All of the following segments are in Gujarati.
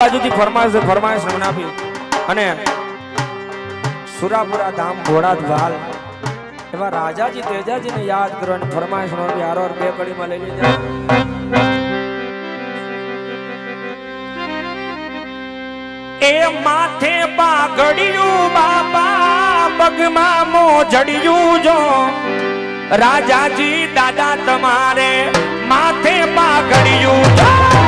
બાજુથી ફરમાઈશ ફરમાઈશ મને અને સુરાપુરા ધામ ઘોડાદ વાલ એવા રાજાજી, તેજાજીને યાદ કરો અને નો હારો બે કડીમાં લઈ લીધા. એ માથે પાઘડિયું, બાપા, પગમાં મોજડિયું જો. રાજાજી, દાદા તમારે માથે પાઘડિયું જો.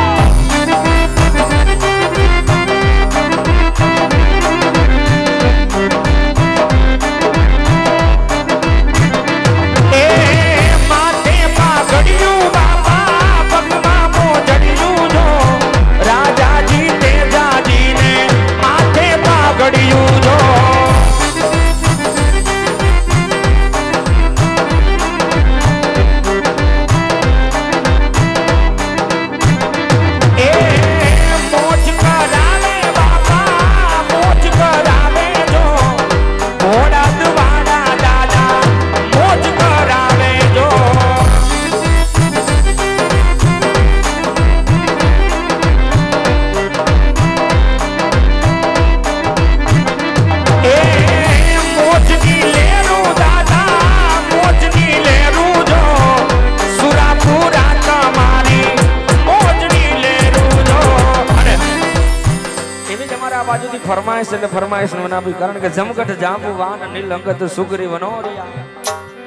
આ બાજુથી ફરમાઈશ એટલે ફરમાઈશ મનાવી કારણ કે જમકટ જાંબુ, વાન, નીલંગત, સુગરી, વનોરિયા.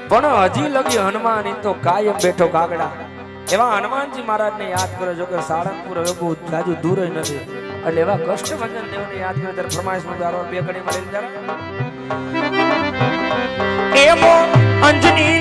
પણ હજી લગી હનુમાન તો કાયમ બેઠો કાગડા. એવા હનુમાનજી મહારાજને યાદ કરો, જો કે સાળંગપુર હવે બહુ જાજુ દૂર નથી. એટલે એવા કષ્ટભંજન દેવને યાદ કરો, ત્યારે ફરમાઈશનું દારો બે ઘડી મળી જાય એમો અંજની